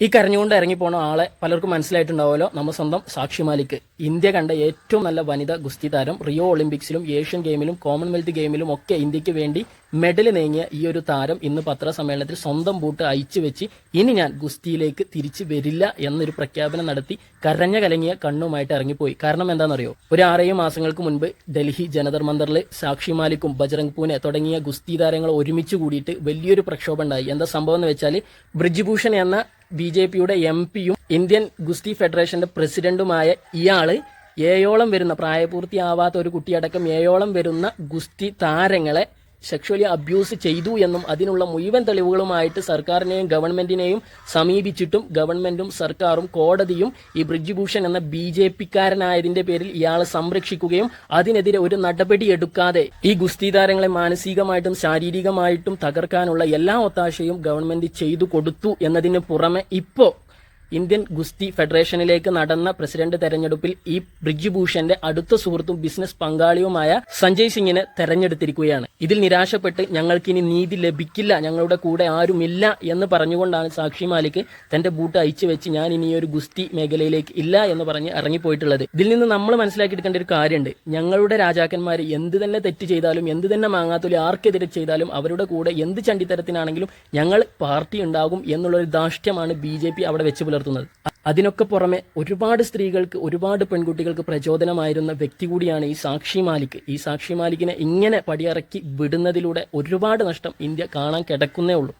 ഈ കരഞ്ഞുകൊണ്ട് ഇറങ്ങിപ്പോണ ആളെ പലർക്കും മനസ്സിലായിട്ടുണ്ടാവുമല്ലോ. നമ്മ സ്വന്തം സാക്ഷി മാലിക്. ഇന്ത്യ കണ്ട ഏറ്റവും നല്ല വനിതാ ഗുസ്തി താരം റിയോ ഒളിമ്പിക്സിലും ഏഷ്യൻ ഗെയിമിലും കോമൺവെൽത്ത് ഗെയിമിലും ഒക്കെ ഇന്ത്യയ്ക്ക് വേണ്ടി മെഡൽ നേങ്ങിയ ഈ ഒരു താരം ഇന്ന് പത്രസമ്മേളനത്തിൽ സ്വന്തം ബൂട്ട് അയച്ചു വെച്ച് ഇനി ഞാൻ ഗുസ്തിയിലേക്ക് തിരിച്ചു വരില്ല എന്നൊരു പ്രഖ്യാപനം നടത്തി കരഞ്ഞ കലങ്ങിയ കണ്ണുമായിട്ട് ഇറങ്ങിപ്പോയി. കാരണം എന്താണെന്നറിയോ? ഒരു ആറേഴ് മാസങ്ങൾക്ക് മുൻപ് ഡൽഹി ജനതർ മന്ദറിൽ സാക്ഷി മാലിക്കും ബജറംഗ് പൂനെ തുടങ്ങിയ ഗുസ്തി താരങ്ങൾ ഒരുമിച്ച് കൂടിയിട്ട് വലിയൊരു പ്രക്ഷോഭം ഉണ്ടായി. എന്താ സംഭവം എന്ന് വെച്ചാൽ ബ്രിജ്ഭൂഷൺ എന്ന ബി ജെ പിയുടെ എം പിയും ഇന്ത്യൻ ഗുസ്തി ഫെഡറേഷന്റെ പ്രസിഡന്റുമായ ഇയാൾ ഏയോളം വരുന്ന പ്രായപൂർത്തിയാവാത്ത ഒരു കുട്ടിയടക്കം ഏയോളം വരുന്ന ഗുസ്തി താരങ്ങളെ സെക്ഷുവലി അബ്യൂസ് ചെയ്തു എന്നും അതിനുള്ള മുഴുവൻ തെളിവുകളുമായിട്ട് സർക്കാരിനെയും ഗവൺമെന്റിനെയും സമീപിച്ചിട്ടും ഗവൺമെന്റും സർക്കാരും കോടതിയും ഈ ബ്രിജ്ഭൂഷൺ എന്ന ബി ജെ പിക്കാരനായതിന്റെ പേരിൽ ഇയാളെ സംരക്ഷിക്കുകയും അതിനെതിരെ ഒരു നടപടി എടുക്കാതെ ഈ ഗുസ്തി താരങ്ങളെ മാനസികമായിട്ടും ശാരീരികമായിട്ടും തകർക്കാനുള്ള എല്ലാ ഒത്താശയും ഗവൺമെന്റ് ചെയ്തു കൊടുത്തു എന്നതിന് പുറമെ ഇപ്പോ ഇന്ത്യൻ ഗുസ്തി ഫെഡറേഷനിലേക്ക് നടന്ന പ്രസിഡന്റ് തെരഞ്ഞെടുപ്പിൽ ഈ ബ്രിജ്ഭൂഷന്റെ അടുത്ത സുഹൃത്തും ബിസിനസ് പങ്കാളിയുമായ സഞ്ജയ് സിംഗിനെ തെരഞ്ഞെടുത്തിരിക്കുകയാണ്. ഇതിൽ നിരാശപ്പെട്ട് ഞങ്ങൾക്കിനി നീതി ലഭിക്കില്ല ഞങ്ങളുടെ കൂടെ ആരുമില്ല എന്ന് പറഞ്ഞുകൊണ്ടാണ് സാക്ഷി മാലിക് തന്റെ ബൂട്ട് അയച്ചു വെച്ച് ഞാൻ ഇനി ഒരു ഗുസ്തി മേഖലയിലേക്ക് ഇല്ല എന്ന് പറഞ്ഞ് ഇറങ്ങിപ്പോയിട്ടുള്ളത്. ഇതിൽ നിന്ന് നമ്മൾ മനസ്സിലാക്കിയെടുക്കേണ്ട ഒരു കാര്യമുണ്ട്. ഞങ്ങളുടെ രാജാക്കന്മാർ എന്ത് തന്നെ തെറ്റ് ചെയ്താലും എന്ത് തന്നെ മാങ്ങാത്തൊലി ആർക്കെതിരെ ചെയ്താലും അവരുടെ കൂടെ എന്ത് ചണ്ടിത്തരത്തിനാണെങ്കിലും ഞങ്ങൾ പാർട്ടി ഉണ്ടാകും എന്നുള്ള ഒരു ധാർഷ്ട്യമാണ് ബി ജെ പി അവിടെ വെച്ച് പുലർത്തുന്നത്. അ- അതിനൊക്കെ പുറമെ ഒരുപാട് സ്ത്രീകൾക്ക് ഒരുപാട് പെൺകുട്ടികൾക്ക് പ്രചോദനമായിരുന്ന വ്യക്തി കൂടിയാണ് ഈ സാക്ഷി മാലിക്. ഈ സാക്ഷി മാലിക്കിനെ ഇങ്ങനെ പടിയിറക്കി വിടുന്നതിലൂടെ ഒരുപാട് നഷ്ടം ഇന്ത്യ കാണാൻ കിടക്കുന്നേ ഉള്ളൂ.